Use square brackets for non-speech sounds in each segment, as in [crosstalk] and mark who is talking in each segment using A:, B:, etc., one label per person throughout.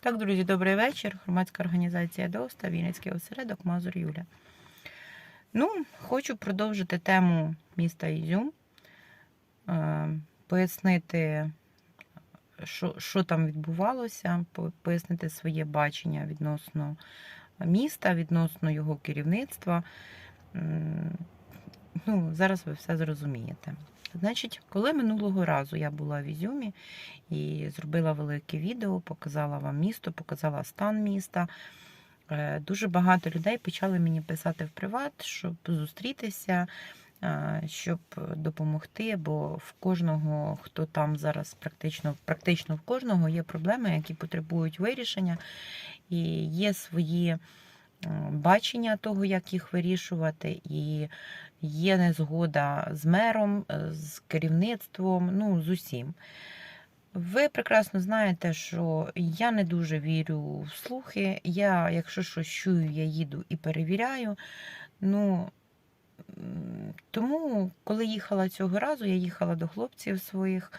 A: Так, друзі, добрий вечір. Громадська організація ДОСТА, Вінницький осередок Мазур Юля. Ну, хочу продовжити тему міста Ізюм, е, пояснити, що, що там відбувалося, пояснити своє бачення відносно міста, відносно його керівництва. Ну, зараз ви все зрозумієте. Значить, коли минулого разу я була в Ізюмі і зробила велике відео, показала вам місто, показала стан міста. е, Дуже багато людей почали мені писати в приват, щоб зустрітися, е, щоб допомогти, бо в кожного, хто там зараз практично, практично в кожного є проблеми, які потребують вирішення, і є свої бачення того, як їх вирішувати, і є незгода з мером, е, з керівництвом, ну, з усім. Ви прекрасно знаєте, що я не дуже вірю в слухи. Я, якщо щось чую, я їду і перевіряю. Ну, тому, коли їхала цього разу, я їхала до хлопців своїх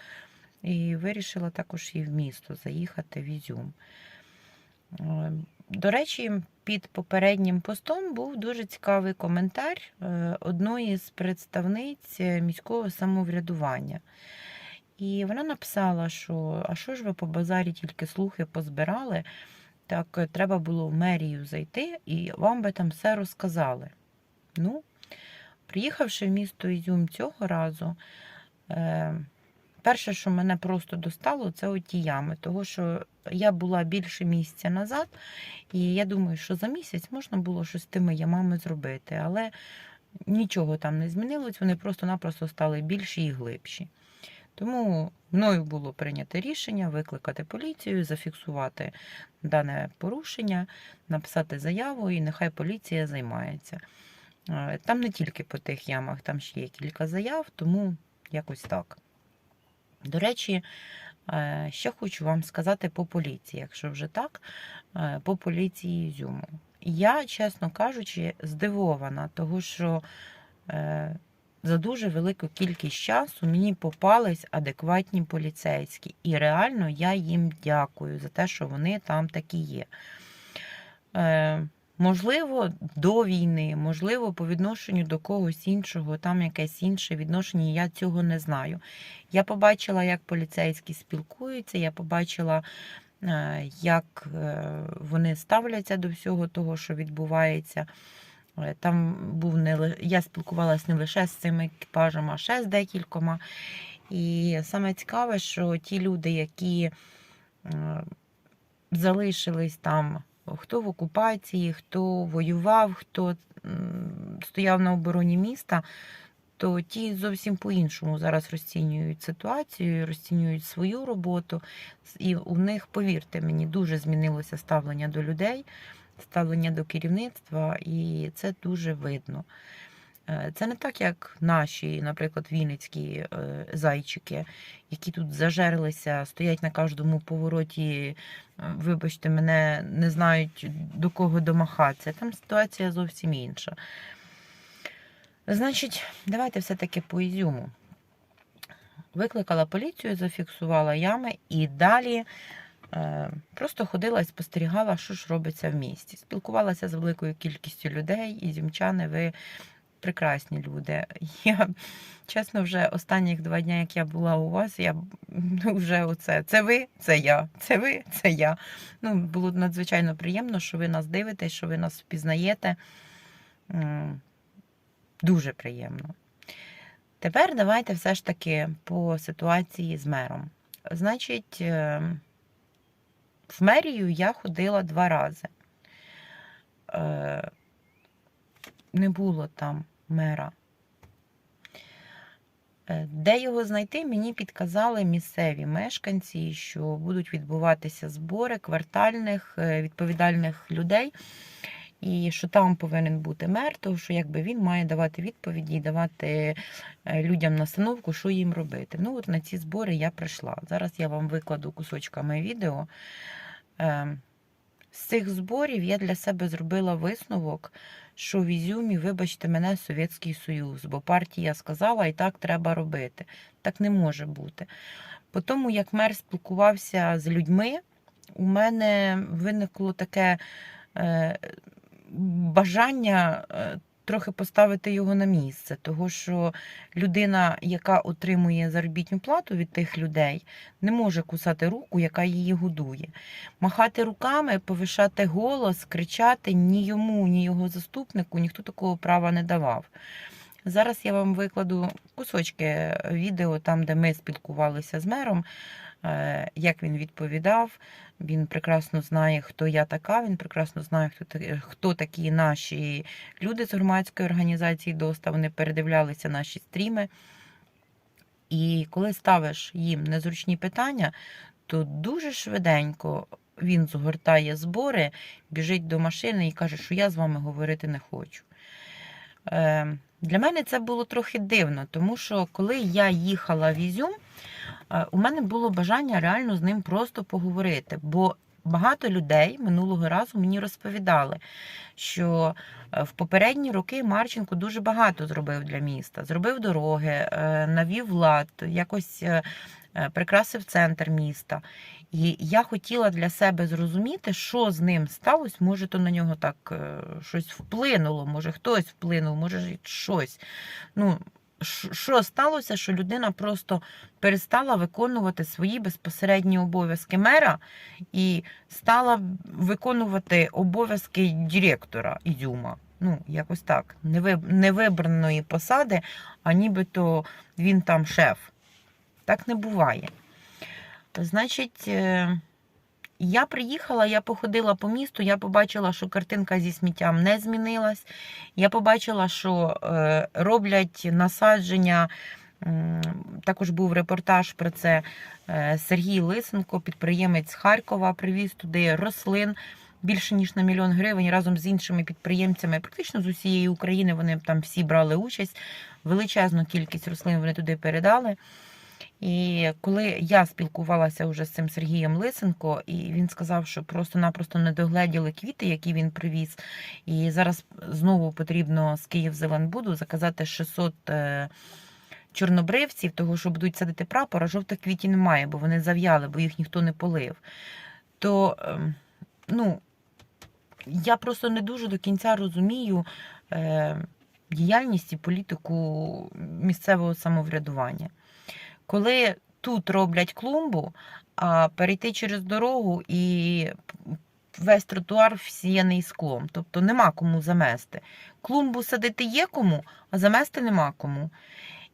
A: і вирішила також і в місто заїхати в Ізюм. Е, До речі, під попереднім постом був дуже цікавий коментар е, одної з представниць міського самоврядування. І вона написала, що а що ж ви по базарі тільки слухи позбирали, так е, треба було в мерію зайти, і вам би там все розказали. Ну, приїхавши в місто Ізюм цього разу, е, перше, що мене просто достало, це оті ями, того що я була більше місяця назад, і я думаю, що за місяць можна було щось з тими ямами зробити, але нічого там не змінилось, вони просто-напросто стали більші і глибші. Тому мною було прийнято рішення викликати поліцію, зафіксувати дане порушення, написати заяву, і нехай поліція займається. Е, Там не тільки по тих ямах, там ще є кілька заяв, тому якось так. До речі, е, ще хочу вам сказати по поліції, якщо вже так, е, по поліції Ізюму. Я, чесно кажучи, здивована, того, що е, за дуже велику кількість часу мені попались адекватні поліцейські. І реально я їм дякую за те, що вони там такі є. Можливо, до війни, можливо, по відношенню до когось іншого, там якесь інше відношення, я цього не знаю. Я побачила, як поліцейські спілкуються, я побачила, е, як е, вони ставляться до всього того, що відбувається. Е, Там був не я спілкувалася не лише з цим екіпажем, а ще з декількома. І саме цікаве, що ті люди, які залишились там, хто в окупації, хто воював, хто стояв на обороні міста, то ті зовсім по-іншому зараз розцінюють ситуацію, розцінюють свою роботу. І у них, повірте мені, дуже змінилося ставлення до людей, ставлення до керівництва, і це дуже видно. Е, Це не так, як наші, наприклад, вінницькі е, зайчики, які тут зажерлися, стоять на кожному повороті, е, вибачте, мене не знають до кого домахатися. Там ситуація зовсім інша. Значить, давайте все-таки по Ізюму. Викликала поліцію, зафіксувала ями і далі просто ходила і спостерігала, що ж робиться в місті. Спілкувалася з великою кількістю людей, ізюмчани, ви прекрасні люди. [laughs] Я, чесно, вже останніх два дні, як я була у вас, я ну, вже оце. Це ви, це я, це ви, це я. Ну, було надзвичайно приємно, що ви нас дивитесь, що ви нас впізнаєте. Дуже приємно. Тепер давайте все ж таки по ситуації з мером. Значить, е, в мерію я ходила два рази. Не було там мера. Е, Де його знайти, мені підказали місцеві мешканці, що будуть відбуватися збори квартальних е, відповідальних людей, і що там повинен бути мер, тому що якби він має давати відповіді і давати е, людям настановку, що їм робити. Ну, от на ці збори я прийшла. Зараз я вам викладу кусочками відео. З цих зборів я для себе зробила висновок, що в Ізюмі, вибачте мене, Совєтський Союз, бо партія сказала, і так треба робити. Так не може бути. По тому, як мер спілкувався з людьми, у мене виникло таке е, бажання е, трохи поставити його на місце, того що людина, яка отримує заробітну плату від тих людей, не може кусати руку, яка її годує. Махати руками, повишати голос, кричати ні йому, ні його заступнику ніхто такого права не давав. Зараз я вам викладу кусочки відео, там, де ми спілкувалися з мером, як він відповідав. Він прекрасно знає, хто я така, він прекрасно знає, хто, хто такі наші люди з громадської організації ДОСТА. Вони передивлялися наші стріми. І коли ставиш їм незручні питання, то дуже швиденько він згортає збори, біжить до машини і каже, що я з вами говорити не хочу. Е, Для мене це було трохи дивно, тому що коли я їхала в Ізюм, е, у мене було бажання реально з ним просто поговорити. Бо багато людей минулого разу мені розповідали, що е, в попередні роки Марченко дуже багато зробив для міста. Зробив дороги, е, навів лад, якось е, е, прикрасив центр міста. І я хотіла для себе зрозуміти, що з ним сталося. Може, то на нього так е, щось вплинуло, може хтось вплинув, може щось. Ну, що сталося, що людина просто перестала виконувати свої безпосередні обов'язки мера і стала виконувати обов'язки директора Ізюма. Ну, якось так, невибраної посади, а нібито він там шеф. Так не буває. Значить, е, я приїхала, я походила по місту, я побачила, що картинка зі сміттям не змінилась. Я побачила, що е, роблять насадження. Також був репортаж про це. Е, Сергій Лисенко, підприємець Харкова, привіз туди рослин більше ніж на мільйон гривень разом з іншими підприємцями. Практично з усієї України вони там всі брали участь. Величезну кількість рослин вони туди передали. І коли я спілкувалася вже з цим Сергієм Лисенко, і він сказав, що просто-напросто не догледіли квіти, які він привіз. І зараз знову потрібно з Київ-Зеленбуду заказати 600 е, чорнобривців, того що будуть садити прапор, а жовтих квітів немає, бо вони зав'яли, бо їх ніхто не полив. То, ем, ну, я просто не дуже до кінця розумію е, діяльність і політику місцевого самоврядування. Коли тут роблять клумбу, а перейти через дорогу і весь тротуар всіяний склом. Тобто нема кому замести. Клумбу садити є кому, а замести нема кому.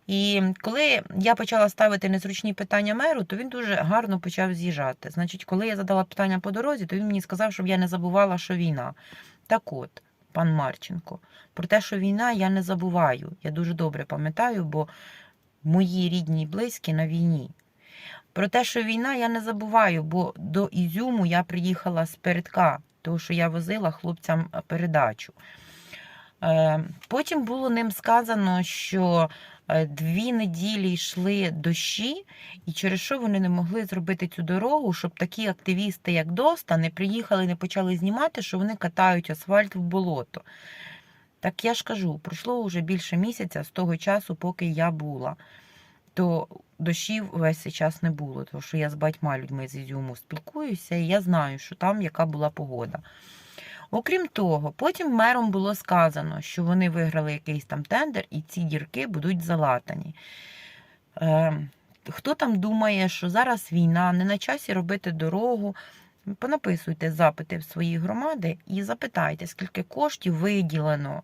A: І коли я почала ставити незручні питання меру, то він дуже гарно почав з'їжджати. Значить, коли я задала питання по дорозі, то він мені сказав, щоб я не забувала, що війна. Так от, пан Марченко, про те, що війна, я не забуваю. Я дуже добре пам'ятаю, бо мої рідні і близькі на війні. Про те, що війна, я не забуваю, бо до Ізюму я приїхала з передка, тому що я возила хлопцям передачу. Е, Потім було ним сказано, що е, дві неділі йшли дощі, і через що вони не могли зробити цю дорогу, щоб такі активісти, як Доста, не приїхали не почали знімати, що вони катають асфальт в болото. Так я ж кажу, пройшло вже більше місяця з того часу, поки я була. То дощів весь цей час не було, тому що я з батьма людьми з Ізюму спілкуюся, і я знаю, що там яка була погода. Окрім того, потім мером було сказано, що вони виграли якийсь там тендер, і ці дірки будуть залатані. Е, хто там думає, що зараз війна, не на часі робити дорогу, понаписуйте запити в свої громади і запитайте, скільки коштів виділено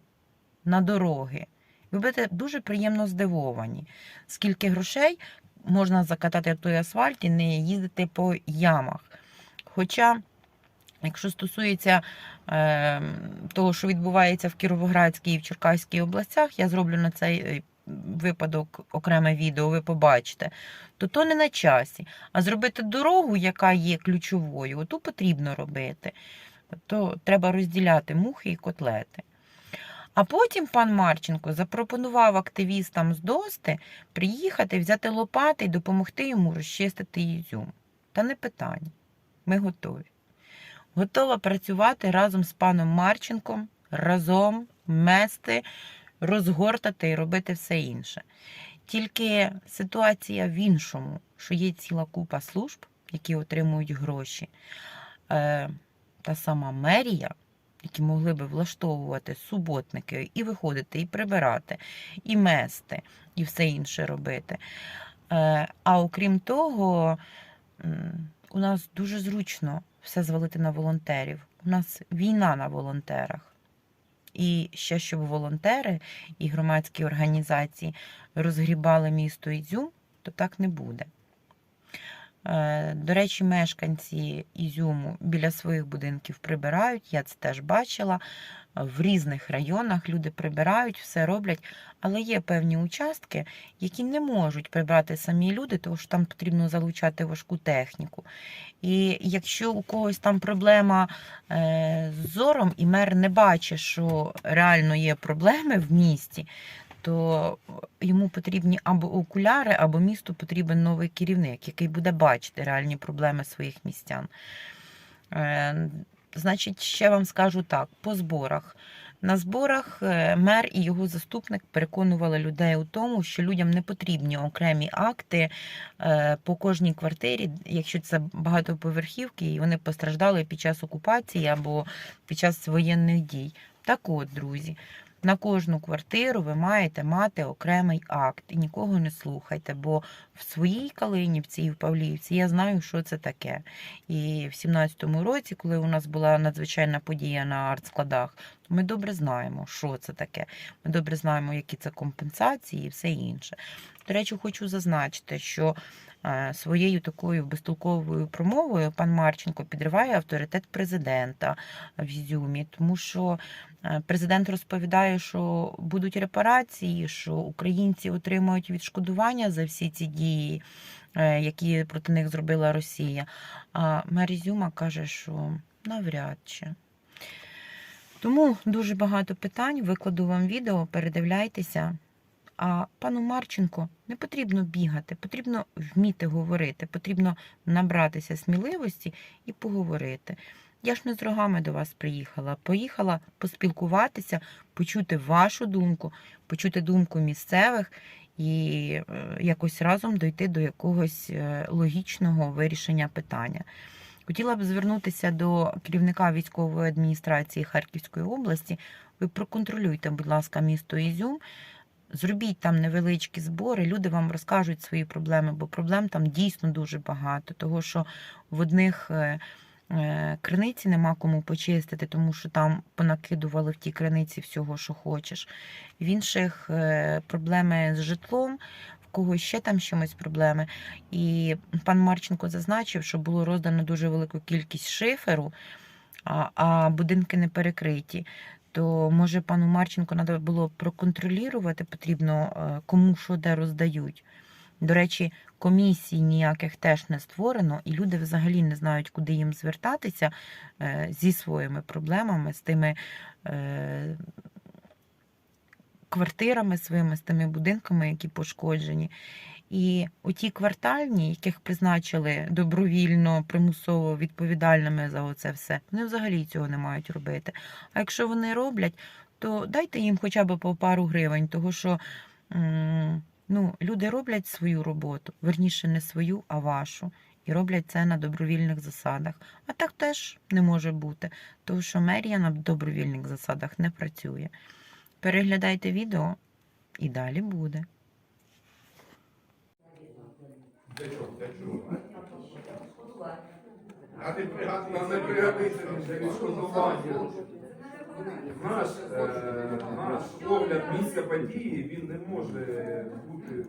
A: на дороги. Ви будете дуже приємно здивовані, скільки грошей можна закатати той асфальт і не їздити по ямах. Хоча, якщо стосується е, того, що відбувається в Кіровоградській і в Черкаській областях, я зроблю на цей е, випадок окреме відео, ви побачите, то то не на часі. А зробити дорогу, яка є ключовою, оту потрібно робити. То треба розділяти мухи і котлети. А потім пан Марченко запропонував активістам з Дости приїхати, взяти лопати і допомогти йому розчистити Ізюм. Та не питання. Ми готові. Готова працювати разом з паном Марченком, разом мести, розгортати і робити все інше. Тільки ситуація в іншому, що є ціла купа служб, які отримують гроші. е, та сама мерія, які могли би влаштовувати суботники і виходити, і прибирати, і мести, і все інше робити. Е, а окрім того, у нас дуже зручно все звалити на волонтерів. У нас війна на волонтерах. І ще щоб волонтери і громадські організації розгрібали місто Ізюм, то так не буде. Е, До речі, мешканці Ізюму біля своїх будинків прибирають, я це теж бачила. В різних районах люди прибирають, все роблять, але є певні участки, які не можуть прибрати самі люди, тому що там потрібно залучати важку техніку. І якщо у когось там проблема е, з зором, і мер не бачить, що реально є проблеми в місті, то йому потрібні або окуляри, або місту потрібен новий керівник, який буде бачити реальні проблеми своїх містян. Е, Значить, ще вам скажу так: по зборах. На зборах е, мер і його заступник переконували людей у тому, що людям не потрібні окремі акти по кожній квартирі, якщо це багатоповерхівки, і вони постраждали під час окупації або під час воєнних дій. Так от, друзі, на кожну квартиру ви маєте мати окремий акт і нікого не слухайте, бо в своїй Калинівці і в Павлівці я знаю, що це таке. І в 17-му році, коли у нас була надзвичайна подія на артскладах, ми добре знаємо, що це таке. Ми добре знаємо, які це компенсації і все інше. До речі, хочу зазначити, що своєю такою безтолковою промовою пан Марченко підриває авторитет президента в Ізюмі, тому що е, президент розповідає, що будуть репарації, що українці отримають відшкодування за всі ці дії, е, які проти них зробила Росія. А мер Ізюма каже, що навряд чи. Тому дуже багато питань. Викладу вам відео, передивляйтеся. А пану Марченко не потрібно бігати, потрібно вміти говорити, потрібно набратися сміливості і поговорити. Я ж не з рогами до вас приїхала. Поїхала поспілкуватися, почути вашу думку, почути думку місцевих і е, якось разом дойти до якогось е, логічного вирішення питання. Хотіла б звернутися до керівника військової адміністрації Харківської області. Ви проконтролюйте, будь ласка, місто Ізюм. Зробіть там невеличкі збори, люди вам розкажуть свої проблеми, бо проблем там дійсно дуже багато. Того, що в одних е, е, криниці нема кому почистити, тому що там понакидували в тій криниці всього, що хочеш. В інших е, проблеми з житлом, в когось ще там чимось проблеми. І пан Марченко зазначив, що було роздано дуже велику кількість шиферу, а будинки не перекриті. То може пану Марченко треба було проконтролювати потрібно, е, кому що де роздають. До речі, комісій ніяких теж не створено, і люди взагалі не знають, куди їм звертатися е, зі своїми проблемами, з тими е, квартирами своїми, з тими будинками, які пошкоджені. І оті квартальні, яких призначили добровільно, примусово відповідальними за оце все, вони взагалі цього не мають робити. А якщо вони роблять, то дайте їм хоча б по пару гривень, того що ну, люди роблять свою роботу, верніше не свою, а вашу. І роблять це на добровільних засадах. А так теж не може бути, тому що мерія на добровільних засадах не працює. Переглядайте відео і далі буде.
B: Для чого? Для чого? А ти пригадуй,
C: не пригодиться для відшкодування. Наш, е, наш огляд місця події він не може бути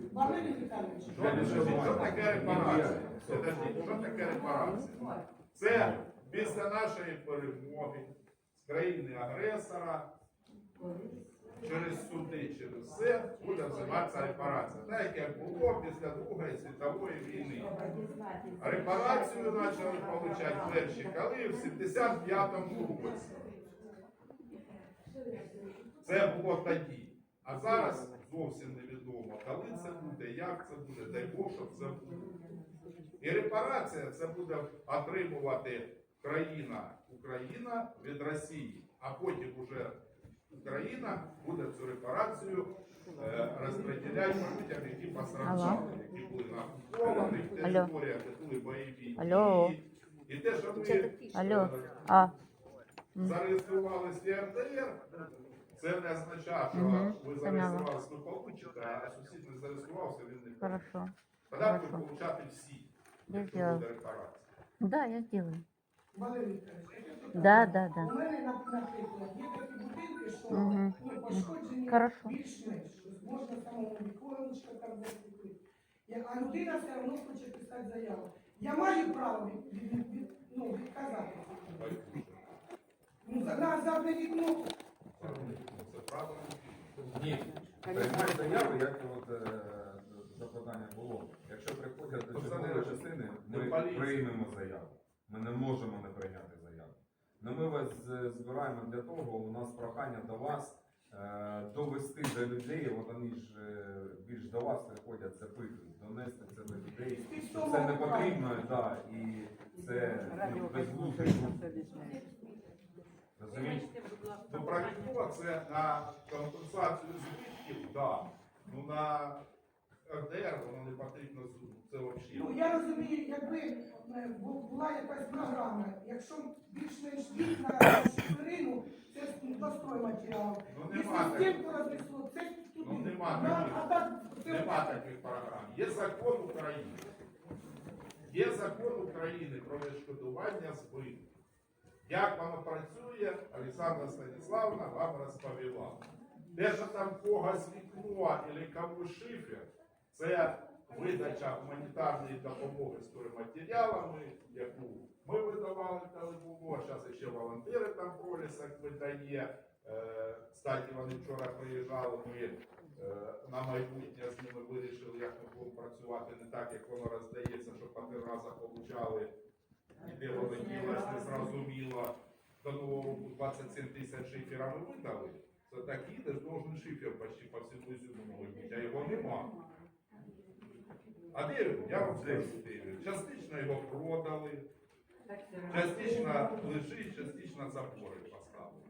B: Що, таке репарація? Подождіть, що таке репарація? Це після нашої перемоги з країни агресора через суди, через все буде взиматися репарація. Так як було після Другої світової війни. Репарацію почали отримати перші коли в 75-му році. Це було тоді. А зараз зовсім невідомо, коли це буде, як це буде, дай Бог, щоб це було. І репарація це буде отримувати країна Україна від Росії, а потім уже Україна буде цю репарацію е, розподіляти по людям, які постраждали, які були на окупованих територіях, де були бойові
A: Алло.
B: дії І те, що ми
A: Алло.
B: е,
A: А,
B: зареєструвалися в РДР, це не означає, що
A: Мгм,
B: ви зареєструвалися, ви получите, а сусід не зареєструвався, він не
A: хорошо.
B: Тоді
A: Хорошо.
B: получати всі,
A: Я
B: якщо
A: сделаю.
B: буде репарація.
A: Да, я сделаю.
D: Валерій Вікторович,
A: Да, да,
D: У
A: да.
D: мене, нап- наприклад, є такі будинки, що ну, пошкоджені
A: Хорошо.
D: більш-менш. Можна самому віконечко там закріпити. А людина все одно хоче писати заяву. Я маю право від, від, від, від- ну, відказати. Ну, за, на, за вікно.
B: Це правильно.
C: Ні, приймай заяви, як от е, запитання було. Якщо приходять до чергової частини, ми приймемо заяву. Ми не можемо не прийняти заяву. Но ми вас е, збираємо для того, у нас прохання до вас е, довести до людей, от вони ж е, більш до вас приходять, запитують, донести це до людей. Що Це не потрібно, да, і це ну, безглуздо. Розумієте?
B: Ну, про вікно це на компенсацію збитків, да. Ну на РДР воно не потрібно суду. Це
D: Ну, я розумію, якби е, була якась програма, якщо більш-менш вікна шиферину, це ну, дострой матеріал.
B: Ну, нема
D: туди.
B: Ну, нема таких.
D: це-
B: Нема таких програм. Є закон України. Є закон України про відшкодування збитків. Як воно працює, Олександра Станіславна вам розповіла. Те, що там когось вікно або комусь шифер, це видача гуманітарної допомоги стройматеріалами, яку ми видавали, коли. Зараз ще волонтери там полісах видає. Е, Кстати, вони вчора приїжджали. Ми е, на майбутнє з ними вирішили, як ми будемо працювати не так, як воно роздається, щоб по три рази. І де воно ділось, не зрозуміло. До нового року 27 тисяч шифера ми видали. Це так їдеш, должен шифер почти по всьому вибити, а його нема. А де? Я вам скажу, де. Частично його продали, частично лежить, частично запори поставили.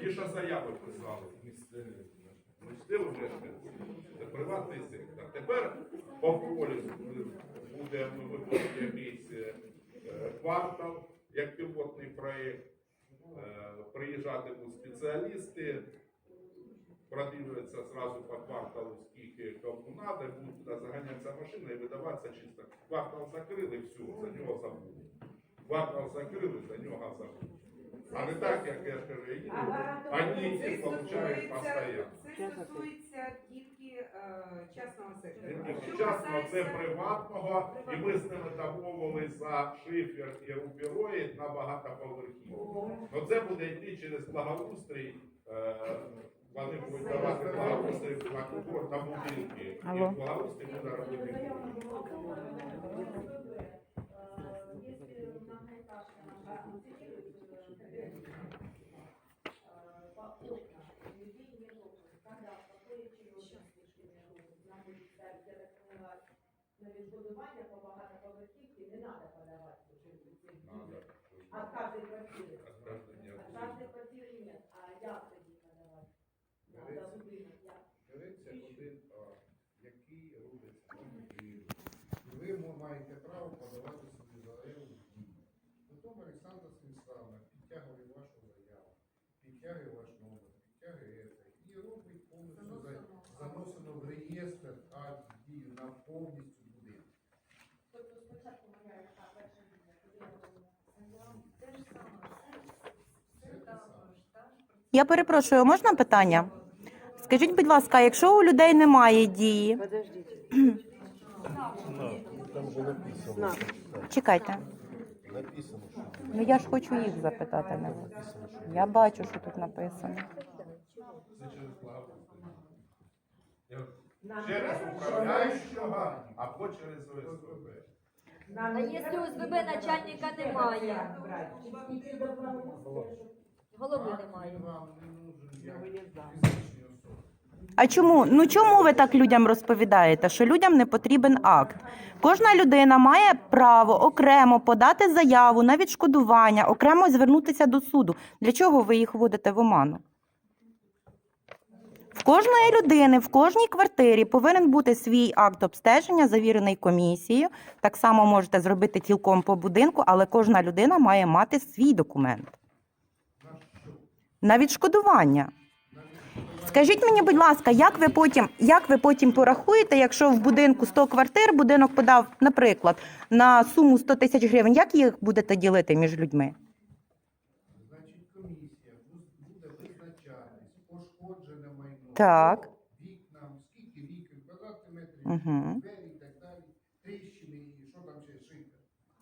B: Ті, що заяви писали, місцеві мешканці, це приватний сектор. Тепер по полю буде виходити якийсь е, квартал, як пілотний проєкт. Е, Приїжджатимуть спеціалісти, продивляться сразу по кварталу, скільки кому надо, буде туди заганятися машина і видаватися чисто. Квартал закрили, все, за нього забули. Квартал закрили, за нього забули. А не так, як я ж кажу, я їду, одні ті получають постійно.
E: Це стосується тільки е, частного сектору. Що
B: Частно це
E: касається-
B: приватного, і ми з ними домовились за шифер і рубіроїд на багатоповерхівку. Ну це буде йти через благоустрій. е, Вони будуть давати благоустрій на купор на будинки. І благоустрій буде робити.
F: на відшкодування по багатоповерхівці не треба подавати.
B: Надо.
F: От каждой квартиры.
B: От кожної ні
F: От
B: одної.
F: каждой квартиры нет. А як тоді подавати? Надо будинок, як?
G: Береться один акт, який робиться будівлю. І ви мо- маєте право подавати собі заяву в дії. Потім Олександр Станіславна підтягує вашу заяву, підтягує ваш номер, підтягує це і робить повністю за- заносено в реєстр акт дії на повністю будинок.
F: Тобто спочатку моя яка перша дія, я. Те ж саме.
A: Я перепрошую, можна питання? Скажіть, будь ласка, якщо у людей немає дії.
H: Там написано.
A: Чекайте. Ну я ж хочу їх запитати. Я бачу, що тут написано.
B: Через. Через управляючого або через ОСББ.
I: А якщо ОСББ начальника немає, голови немає.
A: А чому? Ну чому ви так людям розповідаєте, що людям не потрібен акт? Кожна людина має право окремо подати заяву на відшкодування, окремо звернутися до суду. Для чого ви їх вводите в оману? В кожної людини, в кожній квартирі повинен бути свій акт обстеження, завірений комісією. Так само можете зробити цілком по будинку, але кожна людина має мати свій документ на відшкодування. Скажіть мені, будь ласка, як ви потім, як ви потім порахуєте, якщо в будинку 100 квартир, будинок подав, наприклад, на суму 100 тисяч гривень, як їх будете ділити між людьми?
G: Значить, комісія буде визначатись, пошкоджене майно,
A: Так.
G: вікнам, скільки вікон, квадратних метрів,
A: Мгм.
G: двері і так далі, тріщини і що там ще шика.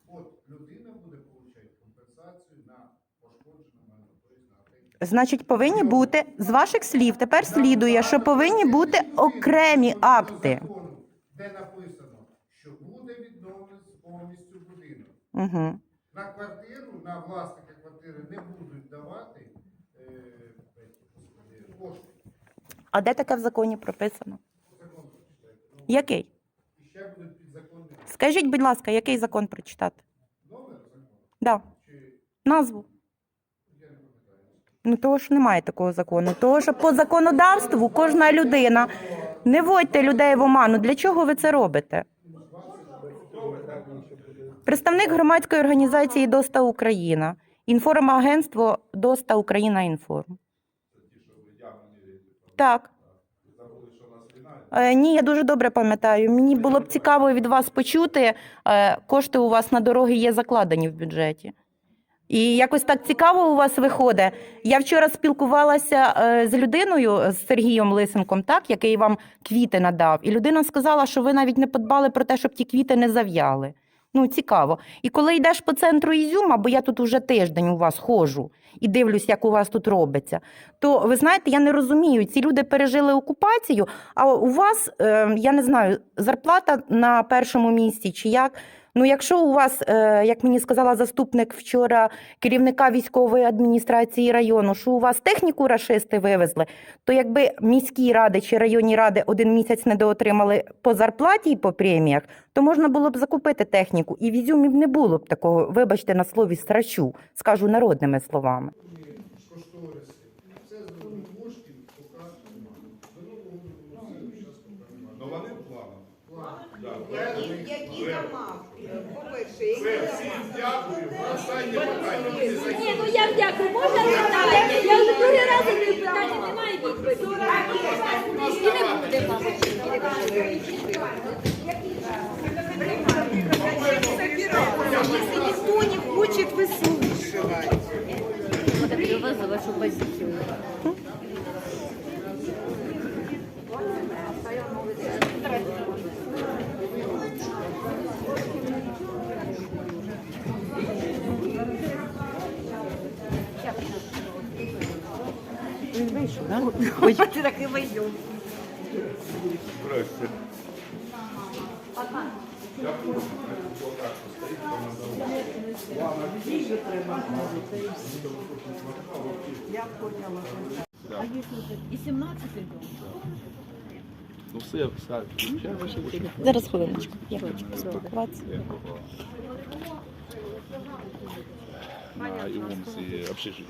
G: От людина буде отримати компенсацію на пошкоджене майно, тобто на те,
A: Значить, повинні бути з ваших слів. Тепер слідує, що повинні бути окремі акти.
G: Де написано, що буде відновлений повністю будинок.
A: Угу.
G: На квартиру, на власника квартири не будуть давати е, кошти.
A: А де таке в законі прописано?
G: Закон прочитайте. Ну,
A: Який?
G: і ще будуть підзаконні
A: Скажіть, будь ласка, який закон прочитати?
G: номер закону
A: Да.
G: чи
A: Назву. Ну того ж немає такого закону. Того, що по законодавству кожна людина. Не вводьте людей в оману. Для чого ви це робите? Представник громадської організації Доста Україна. Інформагентство Доста Україна Інформ. Так. Е, ні, я дуже добре пам'ятаю. Мені було б цікаво від вас почути. Е, кошти у вас на дороги є закладені в бюджеті. І якось так цікаво у вас виходить. Я вчора спілкувалася е, з людиною, з Сергієм Лисенком, так, який вам квіти надав. І людина сказала, що ви навіть не подбали про те, щоб ті квіти не зав'яли. Ну, цікаво. І коли йдеш по центру Ізюма, бо я тут уже тиждень у вас ходжу і дивлюсь, як у вас тут робиться, то ви знаєте, я не розумію, ці люди пережили окупацію, а у вас, е, я не знаю, зарплата на першому місці чи як. Ну, якщо у вас, е, як мені сказала заступник вчора керівника військової адміністрації району, що у вас техніку рашисти вивезли, то якби міські ради чи районні ради один місяць не доотримали по зарплаті і по преміях, то можна було б закупити техніку. І в Ізюмі б не було б такого, вибачте, на слові страчу, скажу народними словами.
G: Кошториси. Це з коштів поки немає. До нового року зараз поки немає.
B: Ну вони планом.
E: Які, які дома? По-перше,
B: Все,
E: які
B: всім
E: дома?
B: дякую. Останнє питання. Всі
I: Ні, ну я дякую. Можна питання? Я вже другий раз питання, немає відповіді. І не буде, мабуть.
J: Ну все, все.
A: Зараз хвилиночку, я хочу поспілкуватися.
J: На Ивонсе общежитие.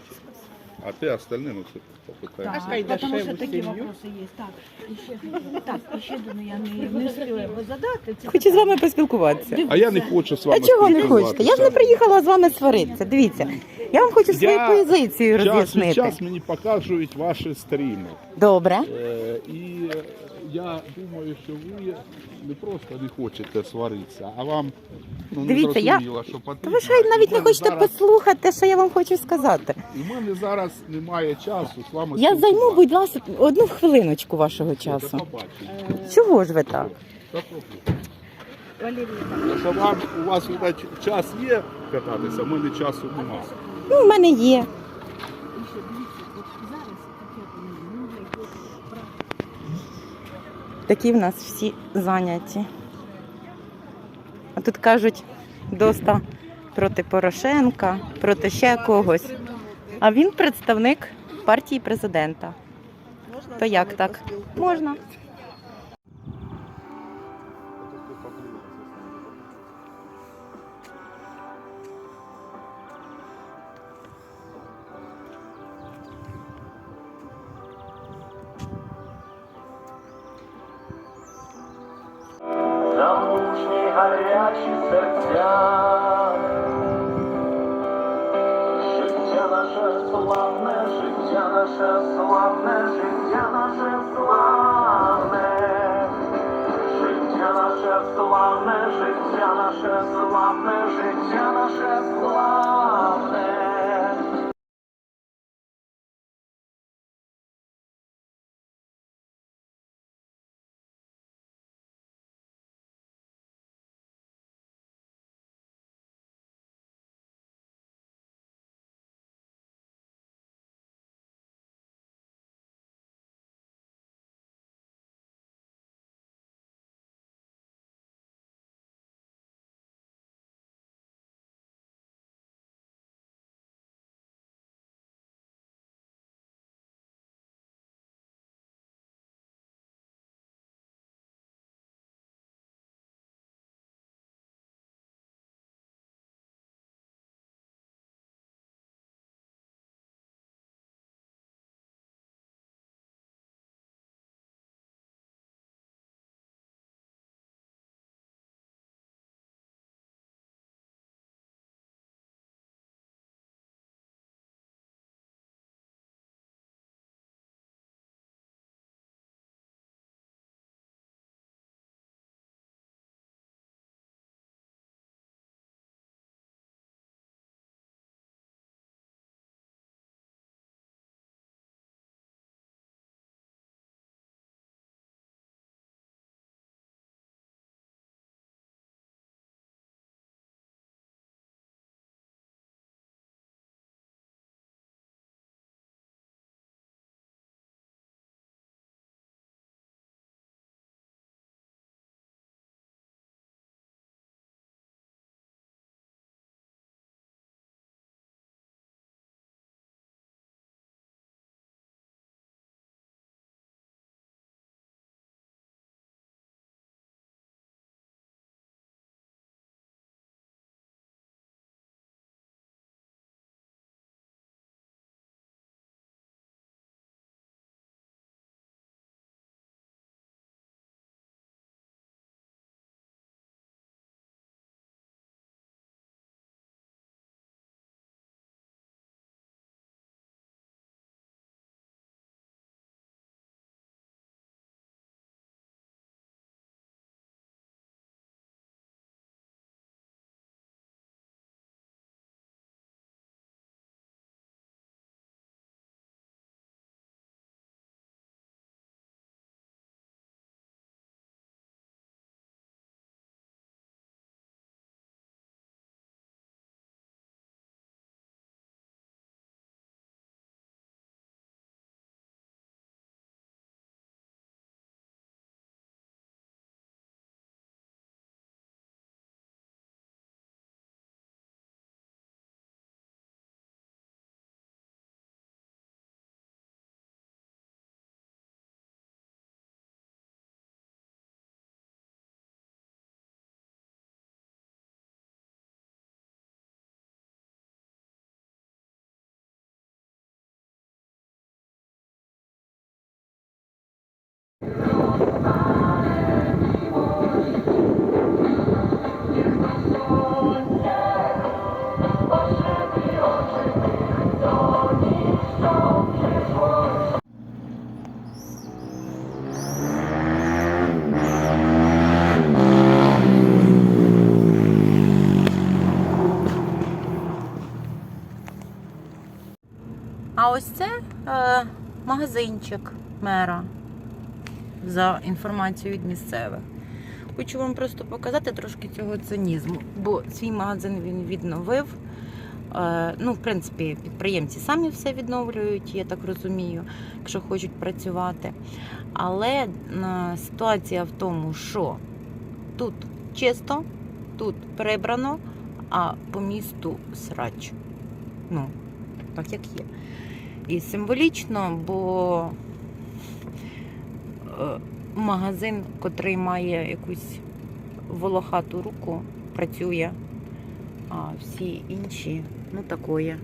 J: А ты остальные, ну, все попытаемся.
F: Потому що такі вопроси є. Так, і ще, так, і ще думаю, я не, не встигла його задати. Це
A: Хочу з вами поспілкуватися.
J: А я не хочу с вами
A: А чого не
J: спілкуватися.
A: хочете? Я ж не приїхала з вами сваритися. Дивіться, я вам хочу свою
J: Я
A: позицію
J: Час від
A: роз'яснити.
J: час мені покажуть ваші стріми.
A: Добре.
J: Е, і е, я думаю, що ви не просто не хочете сваритися, а вам ну, не
A: Дивіться, я-
J: зрозуміло, що потрібно.
A: ви ж навіть
J: І в
A: не
J: мене
A: хочете
J: зараз-
A: послухати, що я вам хочу сказати.
J: І в мене зараз немає часу з вами
A: Я займу,
J: спілкуватися.
A: будь ласка, одну хвилиночку вашого
J: До
A: часу.
J: побачення.
A: Чого ж ви так?
J: Та проблем. Якщо вам у вас видать, час є кататися, в мене часу немає.
A: Ну, в мене є. Такі в нас всі зайняті. А тут кажуть, доста проти Порошенка, проти ще когось. А він представник партії президента. То як так? Можна.
K: Наше славне, життя наше славне, життя наше славне.
A: Магазинчик мера за інформацією від місцевих. Хочу вам просто показати трошки цього цинізму, бо свій магазин він відновив. Е, ну, в принципі, підприємці самі все відновлюють, я так розумію, якщо хочуть працювати. Але е, ситуація в тому, що тут чисто, тут прибрано, а по місту срач. Ну, так як є. І символічно, бо е, магазин, котрий має якусь волохату руку, працює, а всі інші, ну такое.